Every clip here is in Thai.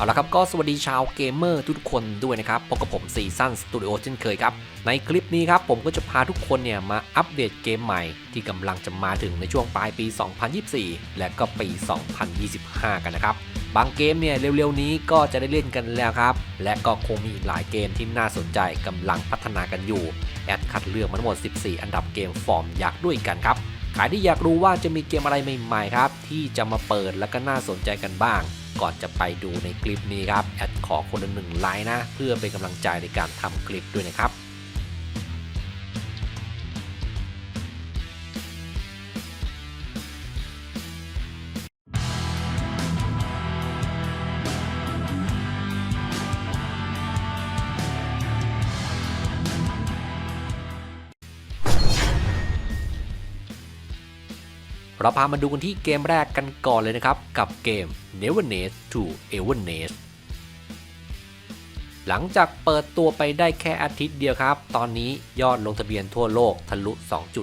เอาละครับก็สวัสดีชาวเกมเมอร์ทุกคนด้วยนะครับพบกับผมซีซันสตูดิโอเช่นเคยครับ ในคลิปนี้ครับผมก็จะพาทุกคนเนี่ยมาอัปเดตเกมใหม่ ที่กำลังจะมาถึงในช่วงปลายปี 2024 และก็ปี 2025 กันนะครับ บางเกมเนี่ยเร็วๆนี้ก็จะได้เล่นกันแล้วครับ และก็คงมีอีกหลายเกมที่น่าสนใจกำลังพัฒนากันอยู่ แอดคัดเลือกมาทั้งหมด 14 อันดับเกมฟอร์มยักษ์ด้วยกันครับใครที่อยากรู้ว่าจะมีเกมอะไรใหม่ๆครับที่จะมาเปิดและก็น่าสนใจกันบ้าง ก่อนจะไปดูในคลิปนี้ครับ แอดขอคนละหนึ่งไลค์นะ เพื่อเป็นกำลังใจในการทำคลิปด้วยนะครับ เราพามาดูกันที่เกมแรกกันก่อนเลยนะครับ กับเกม Never Nest to Ever Nest หลังจากเปิดตัวไปได้แค่อาทิตย์เดียวครับ ตอนนี้ยอดลงทะเบียนทั่วโลกทะลุ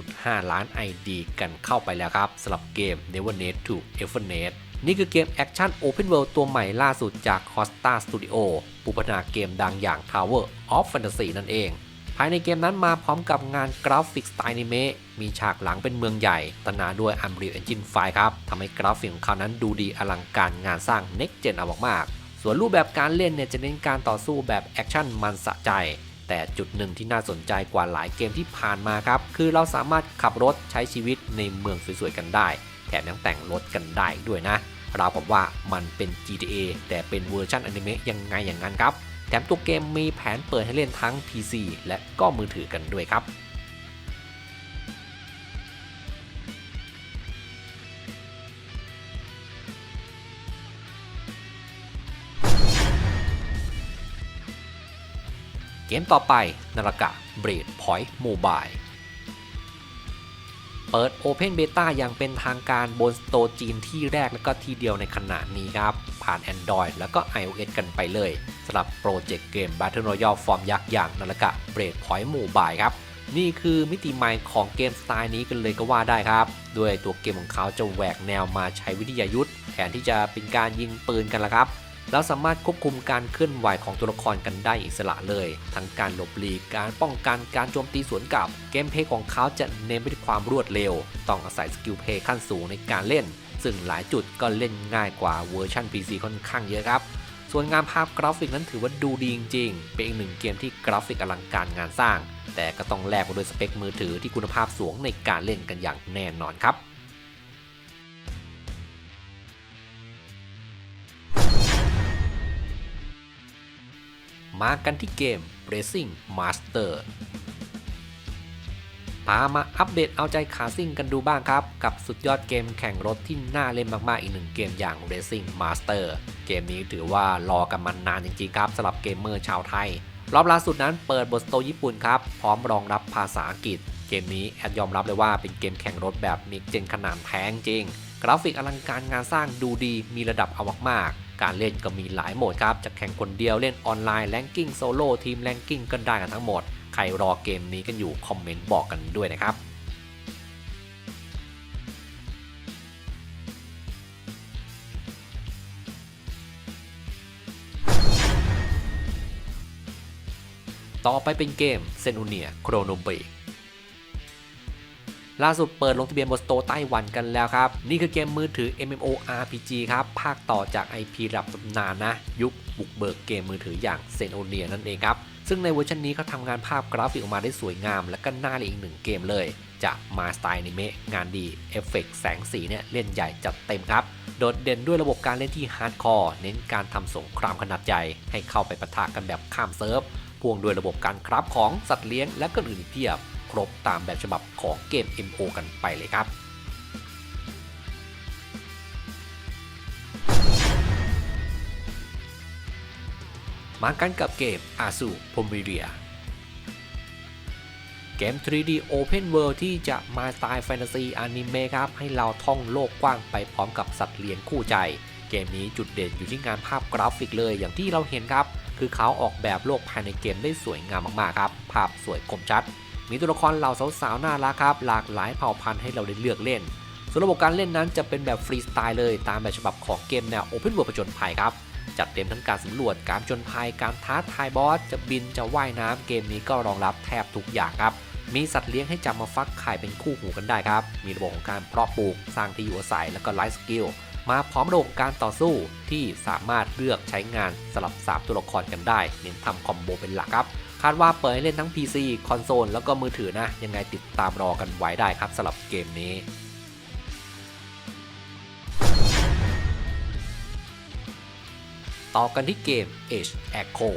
2.5 ล้าน ID กันเข้าไปแล้วครับสำหรับเกม Never Nest to Ever Nest นี่คือเกมแอคชั่น Open World ตัวใหม่ล่าสุดจาก Costa Studio ผู้พัฒนาเกมดังอย่าง Tower of Fantasy นั่นเอง ภายในเกมนั้นมาพร้อมกับงานกราฟิกสไตล์อนิเมะมีฉากหลังเป็นเมืองใหญ่ตนาด้วย Unreal Engine 5 ครับทำให้กราฟิกของเขานั้นดูดีอลังการงานสร้าง Next Gen เอามากๆ ส่วนรูปแบบการเล่นเนี่ยจะเน้นการต่อสู้แบบแอคชั่นมันสะใจแต่จุดหนึ่งที่น่าสนใจกว่าหลายเกมที่ผ่านมาครับ คือเราสามารถขับรถใช้ชีวิตในเมืองสวยๆกันได้ แถมยังแต่งรถกันได้ด้วยนะ เราบอกว่ามันเป็น GTA แต่เป็นเวอร์ชันอนิเมะยังไงอย่างนั้นครับ แถมตัวเกมมีแผนเปิดให้เล่นทั้ง PC และก็มือถือกันด้วยครับเกมต่อไปนาฬิกา Blade Point Mobile เปิด Open Beta อย่างเป็นทางการบนสโตจีนที่แรกและก็ที่เดียวในขณะนี้ครับ ผ่าน Android แล้วก็ iOS กันไปเลยสำหรับโปรเจกต์เกม Battle Royale ฟอร์มยักษ์อย่างนาฬิกา Blade Point Mobile ครับ นี่คือมิติใหม่ของเกมสไตล์นี้กันเลยก็ว่าได้ครับ ด้วยตัวเกมของเขาจะแหวกแนวมาใช้วิทยายุทธ์แทนที่จะเป็นการยิงปืนกันละครับแล้วสามารถควบคุมการเคลื่อนไหวของตัวละครกันได้อิสระเลย ทั้งการหลบหลีก การป้องกันการโจมตีสวนกลับ เกมเพย์ของเขาจะเน้นไปที่ความรวดเร็ว ต้องอาศัยสกิลเพย์ขั้นสูงในการเล่น ซึ่งหลายจุดก็เล่นง่ายกว่าเวอร์ชัน PC ค่อนข้างเยอะครับ ส่วนงานภาพกราฟิกนั้นถือว่าดูดีจริงๆ เป็นอีกหนึ่งเกมที่กราฟิกอลังการงานสร้าง แต่ก็ต้องแลกมาด้วยสเปคมือถือที่คุณภาพสูงในการเล่นกันอย่างแน่นอนครับมากันที่เกม Racing Master พามา อัปเดตเอาใจขาซิ่งกันดูบ้างครับ กับสุดยอดเกมแข่งรถที่น่าเล่นมาก ๆ อีกหนึ่งเกมอย่าง Racing Master เกมนี้ถือว่ารอกันมานานจริง ๆ ครับสำหรับเกมเมอร์ชาวไทย รอบล่าสุดนั้นเปิดบทสโตญี่ปุ่นครับ พร้อมรองรับภาษาอังกฤษ เกมนี้แอดยอมรับเลยว่าเป็นเกมแข่งรถแบบมิกเจนขนาดแพงจริง กราฟิกอลังการงานสร้างดูดีมีระดับเอามากๆการเล่นก็มีหลายโหมดครับจะแข่งคนเดียวเล่นออนไลน์แลนกิ้งโซโล่ทีมแลนกิ้งก็ได้กันทั้งหมดใครรอเกมนี้กันอยู่คอมเมนต์บอกกันด้วยนะครับ ต่อไปเป็นเกมเซนูเนียโครโนเบกล่าสุดเปิดลงทะเบียนบนสโตไต้หวันกันแล้วครับ นี่คือเกมมือถือ MMORPG ครับ ภาคต่อจาก IP ระดับตำนานนะ ยุคบุกเบิกเกมมือถืออย่างเซนโอเนียนั่นเองครับ ซึ่งในเวอร์ชันนี้เขาทำงานภาพกราฟิกออกมาได้สวยงาม และก็น่าเล่นอีกหนึ่งเกมเลย จะมาสไตล์นิเมะงานดีเอฟเฟกต์แสงสีเนี่ยเล่นใหญ่จัดเต็มครับ โดดเด่นด้วยระบบการเล่นที่ฮาร์ดคอร์เน้นการทำสงครามขนาดใหญ่ให้เข้าไปปะทะกันแบบข้ามเซิร์ฟ พ่วงด้วยระบบการคราฟของสัตว์เลี้ยงและก็อื่นอีกเพียบ ครบตามแบบฉบับของเกม MO กันไปเลยครับมากันกับเกม a s u p o m i r i a เกม 3D Open World ที่จะมาสไตล์แฟนตาซีอนิเมะครับ ให้เราท่องโลกกว้างไปพร้อมกับสัตว์เลี้ยงคู่ใจ เกมนี้จุดเด่นอยู่ที่งานภาพกราฟิกเลยอย่างที่เราเห็นครับ คือเขาออกแบบโลกภายในเกมได้สวยงามมากๆครับ ภาพสวยคมชัด มีตัวละครเหล่าสาวๆน่ารักครับ หลากหลายเผ่าพันธุ์ให้เราได้เลือกเล่น ส่วนระบบการเล่นนั้นจะเป็นแบบฟรีสไตล์เลยตามแบบฉบับของเกมแนว Open World ผจญภัยครับ จัดเต็มทั้งการสำรวจ การจนภัย การท้าทายบอส จะบิน จะว่ายน้ำ เกมนี้ก็รองรับแทบทุกอย่างครับมีสัตว์เลี้ยงให้จับมาฟักไข่เป็นคู่หูกันได้ครับ มีระบบของการเพาะปลูก สร้างที่อยู่อาศัย แล้วก็ไลฟ์สกิล มาพร้อมระบบการต่อสู้ที่สามารถเลือกใช้งานสลับสามตัวละครกันได้ เน้นทำคอมโบเป็นหลักครับ คาดว่าเปิดให้เล่นทั้ง PC คอนโซลแล้วก็มือถือนะ ยังไงติดตามรอกันไว้ได้ครับสำหรับเกมนี้ต่อกันที่เกม Age Echo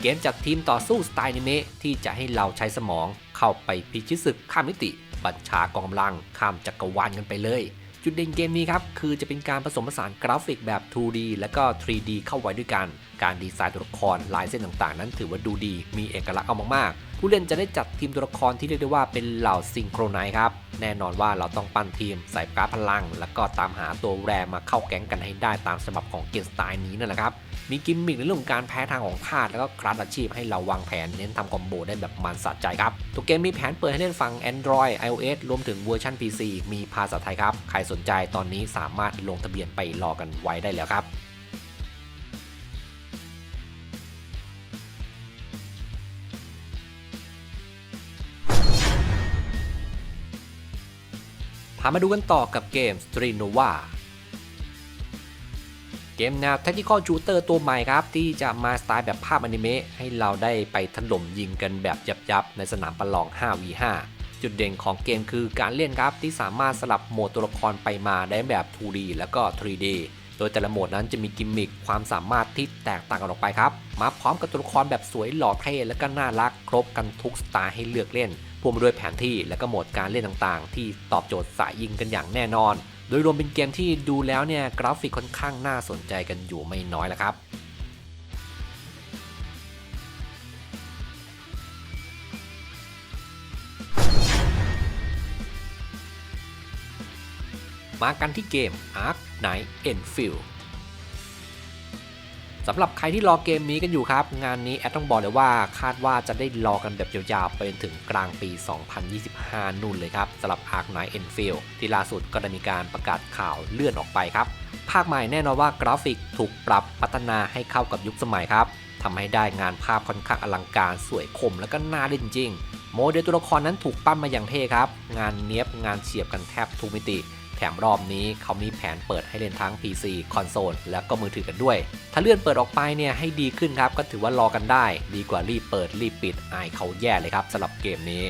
เกมจากทีมต่อสู้สไตล์นิเมะที่จะให้เราใช้สมองเข้าไปพิชิตศึกข้ามมิติ บัญชากองกำลังข้ามจักรวาลกันไปเลย จุดเด่นเกมนี้ครับ คือจะเป็นการผสมผสานกราฟิกแบบ 2D และก็ 3D เข้าไว้ด้วยกัน การดีไซน์ตัวละครลายเส้นต่างๆ นั้นถือว่าดูดี มีเอกลักษณ์เอามากๆ ผู้เล่นจะได้จัดทีมตัวละครที่เรียกได้ว่าเป็นเหล่าซิงโครไนซ์ครับ แน่นอนว่าเราต้องปั้นทีมใส่การพลัง แล้วก็ตามหาตัวแรมาเข้าแก๊งกันให้ได้ตามฉบับของเกมสไตล์นี้นั่นแหละครับ มีกิมมิคในเรื่องของการแพ้ทางของธาตุแล้วก็คลาสอาชีพให้เราวางแผนเน้นทำคอมโบได้แบบมันสะใจครับตัวเกมมีแผนเปิดให้เล่นฟัง Android iOS รวมถึงเวอร์ชัน PC มีภาษาไทยครับ ใครสนใจตอนนี้สามารถลงทะเบียนไปรอกันไว้ได้แล้วครับพามาดูกันต่อกับเกม s t r e e Nova เกมแนว Tactical Shooter ตัวใหม่ครับ ที่จะมาสไตล์แบบภาพอนิเมะให้เราได้ไปถล่มยิงกันแบบยับๆ ในสนามประลอง 5v5 จุดเด่นของเกมคือการเล่นครับที่สามารถสลับโหมดตัวละครไปมาได้แบบ 2D แล้วก็ 3D โดยแต่ละโหมดนั้นจะมีกิมมิคความสามารถที่แตกต่างกันออกไปครับ มาพร้อมกับตัวละครแบบสวยหล่อเท่และก็น่ารักครบกันทุกสไตล์ให้เลือกเล่นพ่วงมด้วยแผนที่และก็โหมดการเล่นต่างๆ ที่ตอบโจทย์สายยิงกันอย่างแน่นอน โดยรวมเป็นเกมที่ดูแล้วเนี่ยกราฟิกค่อนข้างน่าสนใจกันอยู่ไม่น้อยแล้วครับมากันที่เกม Ark Knight Enfield สำหรับใครที่รอเกมนี้กันอยู่ครับ งานนี้แอดต้องบอกเลยว่าคาดว่าจะได้รอกันแบบยาวๆ ไปจนถึงกลางปี 2025 นู่นเลยครับสำหรับ Ark Knight Enfield ที่ล่าสุดก็ได้มีการประกาศข่าวเลื่อนออกไปครับ ภาคใหม่แน่นอนว่ากราฟิกถูกปรับพัฒนาให้เข้ากับยุคสมัยครับทำให้ได้งานภาพค่อนข้างอลังการสวยคมและก็น่าเล่นจริงโมเดลตัวละครนั้นถูกปั้นมาอย่างเท่ครับ งานเนี้ยบงานเฉียบกันแทบทุกมิติ มรอบนี้เขามีแผนเปิดให้เล่นทั้ง PC คอนโซลแล้วก็มือถือกันด้วย ถ้าเลื่อนเปิดออกไปเนี่ยให้ดีขึ้นครับ ก็ถือว่ารอกันได้ ดีกว่ารีบเปิดรีบปิดอายเขาแย่เลยครับสำหรับเกมนี้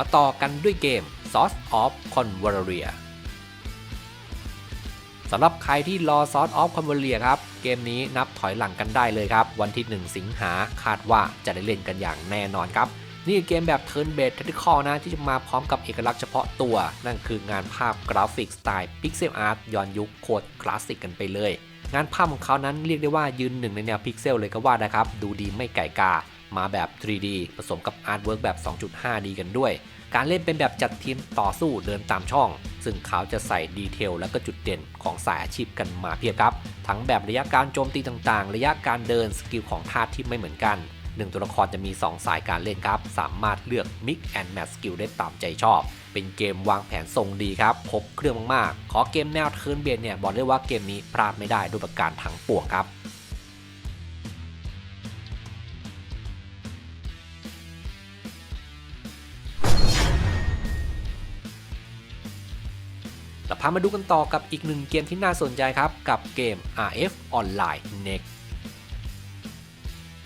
มาต่อกันด้วยเกม Source of Convaleria สำหรับใครที่รอ Source of Convaleria ครับ เกมนี้นับถอยหลังกันได้เลยครับ วันที่ 1 สิงหาคาดว่าจะได้เล่นกันอย่างแน่นอนครับ นี่เกมแบบ Turn Based Tactical นะที่จะมาพร้อมกับเอกลักษณ์เฉพาะตัว นั่นคืองานภาพกราฟิกสไตล์ Pixel Art ย้อนยุคโคตรคลาสสิกกันไปเลย งานภาพของเขานั้นเรียกได้ว่ายืนหนึ่งในแนวพิกเซลเลยก็ว่านะครับดูดีไม่ไก่กามาแบบ 3D ผสมกับอาร์ตเวิร์กแบบ 2.5D กันด้วย การเล่นเป็นแบบจัดทีมต่อสู้เดินตามช่อง ซึ่งเขาจะใส่ดีเทลและก็จุดเด่นของสายอาชีพกันมาเพียบครับ ทั้งแบบระยะการโจมตีต่างๆ ระยะการเดินสกิลของท่าที่ไม่เหมือนกันหนึ่งตัวละครจะมี 2 สายการเล่นครับ สามารถเลือก Mix and Match สกิลได้ตามใจชอบ เป็นเกมวางแผนทรงดีครับครบเครื่องมากๆ ขอเกมแนวเทิร์นเบียนเนี่ย บอกได้ว่าเกมนี้พลาดไม่ได้ด้วยประการทั้งปวงครับามาดูกันต่อกับอีกหนึ่งเกมที่น่าสนใจครับ กับเกม RF Online Next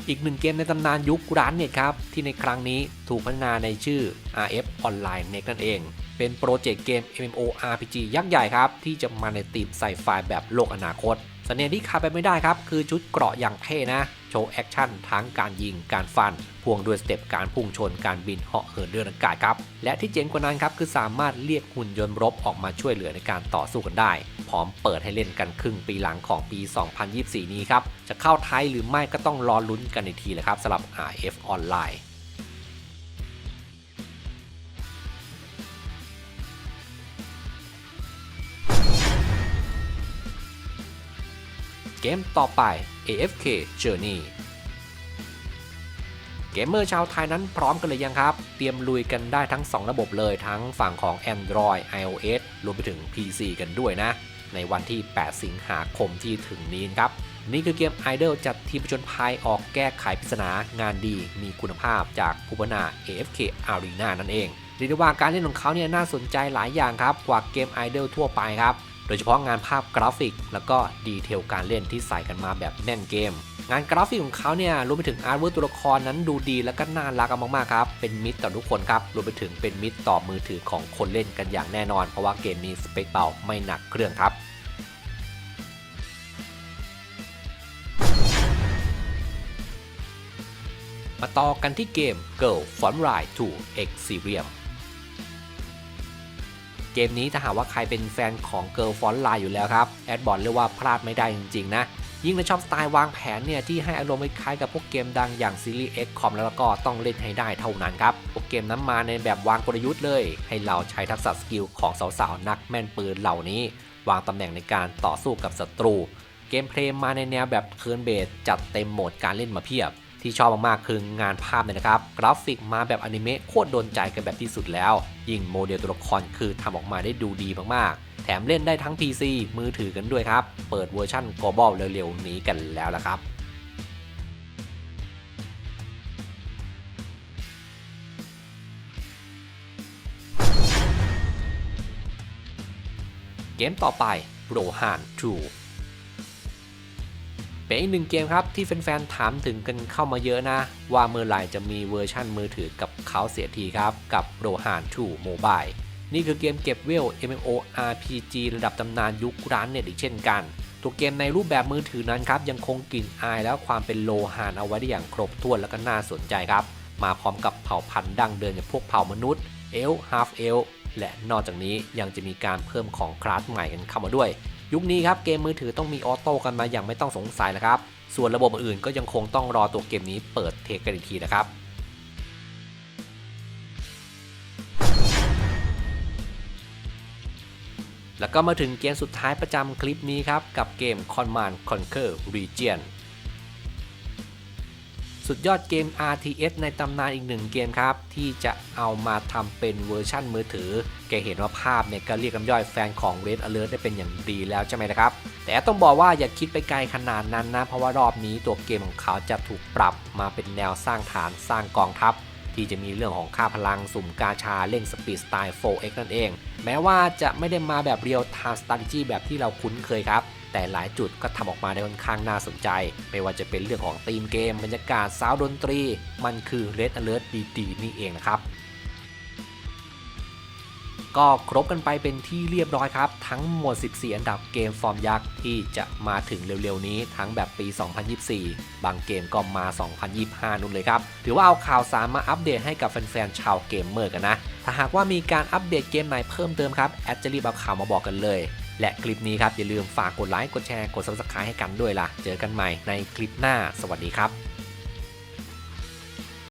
อีกหนึ่งเกมในตำนานยุคร้านเน็ตครับ ที่ในครั้งนี้ถูกพัฒนาในชื่อ RF Online Next นั่นเอง เป็นโปรเจกต์เกม MMORPG ยักษ์ใหญ่ครับ ที่จะมาในธีมไซไฟแบบโลกอนาคต แต่เสน่ห์ที่ขาดไปไม่ได้ครับ คือชุดเกราะอย่างเท่นะ โชว์แอคชั่นทั้งการยิงการฟันพ่วงด้วยสเต็ปการพุ่งชนการบินเหาะเหินเดินอากาศครับ และที่เจ๋งกว่านั้นครับ คือสามารถเรียกหุ่นยนต์รบออกมาช่วยเหลือในการต่อสู้กันได้ พร้อมเปิดให้เล่นกันครึ่งปีหลังของปี 2024 นี้ครับจะเข้าไทยหรือไม่ก็ต้องรอลุ้นกันอีกทีเลยครับสำหรับ RF Online เกมต่อไป AFK Journey เกมเมอร์ชาวไทยนั้นพร้อมกันเลยยังครับ เตรียมลุยกันได้ทั้ง 2 ระบบเลยทั้งฝั่งของ Android iOS รวมไปถึง PC กันด้วยนะ ในวันที่ 8 สิงหาคมที่ถึงนี้ครับ นี่คือเกม Idol จัดทีมผจญภัยออกแก้ไขปริศนางานดีมีคุณภาพจากผู้พัฒนา AFK Arena นั่นเองเรียกได้ว่าการเล่นของเขาเนี่ยน่าสนใจหลายอย่างครับกว่าเกม Idol ทั่วไปครับ ดยเฉพาะงานภาพกราฟิก แล้วก็ดีเทลการเล่นที่ใส่กันมาแบบแน่นเกม งานกราฟิกของเขาเนี่ยรวมไปถึงอาร์ตเวิร์ตัวละครนั้นดูดีและก็น่ารักมากๆครับ เป็นมิตรต่อทุกคนครับรวมไปถึงเป็นมิตรต่อมือถือของคนเล่นกันอย่างแน่นอน เพราะว่าเกมนี้สเปคเบาไม่หนักเครื่องครับมาต่อกันที่เกม Girl From Ride to Exerium มนี้ถ้าหากว่าใครเป็นแฟนของ Girl f o n t Line อยู่แล้วครับ แอดบอลเรียกว่าพลาดไม่ได้จริงๆนะ ยิ่งในชอบสไตล์วางแผนเนี่ย ที่ให้อารมณ์คล้ายกับพวกเกมดังอย่างซีรีส์ XCOM แล้วก็ต้องเล่นให้ได้เท่านั้นครับพวกเกมนั้นมาในแบบวางกลยุทธ์เลย ให้เราใช้ทักษะสกิลของสาวๆนักแม่นปืนเหล่านี้ วางตำแหน่งในการต่อสู้กับศัตรู เกมเพลย์มาในแนวแบบเทิร์นเบสจัดเต็มโหมดการเล่นมาเพียบ ที่ชอบมากๆคืองานภาพเนี่ยนะครับ กราฟิกมาแบบอนิเมะโคตรโดนใจกันแบบที่สุดแล้ว ยิ่งโมเดลตัวละครคือทำออกมาได้ดูดีมากๆ แถมเล่นได้ทั้ง PC มือถือกันด้วยครับ เปิดเวอร์ชั่น global เร็วๆนี้กันแล้วละครับเกมต่อไป r o h a n 2 เป็นอีกหนึ่งเกมครับที่แฟนๆถามถึงกันเข้ามาเยอะนะ ว่าเมื่อไหร่จะมีเวอร์ชั่นมือถือกับเขาเสียทีครับกับ r o h a n 2 Mobile นี่คือเกมเก็บเวล MMO RPG ระดับตำนานยุคร้านเน็ตอีกเช่นกัน ตัวเกมในรูปแบบมือถือนั้นครับยังคงกลิ่นอายและความเป็นโลหานเอาไว้ได้อย่างครบถ้วนและก็น่าสนใจครับ มาพร้อมกับเผ่าพันธุ์ดั้งเดิมอย่างพวกเผ่ามนุษย์เอลฮาฟเอลและนอกจากนี้ยังจะมีการเพิ่มของคลาสใหม่กันเข้ามาด้วย ยุคนี้ครับเกมมือถือต้องมีออโต้กันมาอย่างไม่ต้องสงสัยแล้วครับ ส่วนระบบอื่นก็ยังคงต้องรอตัวเกมนี้เปิดเทคกันอีกทีนะครับแล้วก็มาถึงเกมสุดท้ายประจำคลิปนี้ครับ กับเกม Command Conquer Region สุดยอดเกม RTS ในตำนานอีกหนึ่งเกมครับ ที่จะเอามาทำเป็นเวอร์ชั่นมือถือ แกเห็นว่าภาพเนี่ยก็เรียกน้ำย่อยแฟนของ Red Alert ได้เป็นอย่างดีแล้วใช่ไหมนะครับ แต่ต้องบอกว่าอย่าคิดไปไกลขนาดนั้นนะ เพราะว่ารอบนี้ตัวเกมของเขาจะถูกปรับมาเป็นแนวสร้างฐานสร้างกองทัพที่จะมีเรื่องของค่าพลังสุ่มกาชาเร่งสปีดสไตล์ 4x นั่นเอง แม้ว่าจะไม่ได้มาแบบเรียลไทม์สต r a t e g y แบบที่เราคุ้นเคยครับ แต่หลายจุดก็ทำออกมาได้ค่อนข้างน่าสนใจ ไม่ว่าจะเป็นเรื่องของธีมเกมบรรยากาศสาวดนตรี มันคือ Red Alert ดีๆนี่เองนะครับก็ครบกันไปเป็นที่เรียบร้อยครับ ทั้งหมด 14 อันดับเกมฟอร์มยักษ์ที่จะมาถึงเร็วๆนี้ทั้งแบบปี 2024 บางเกมก็มา 2025 นู่นเลยครับ ถือว่าเอาข่าวสารมาอัปเดตให้กับแฟนๆชาวเกมเมอร์กันนะ ถ้าหากว่ามีการอัปเดตเกมไหนเพิ่มเติมครับ แอดจะรีบเอาข่าวมาบอกกันเลย และคลิปนี้ครับอย่าลืมฝากกดไลค์กดแชร์กด subscribe ให้กันด้วยล่ะ เจอกันใหม่ในคลิปหน้า สวัสดีครับ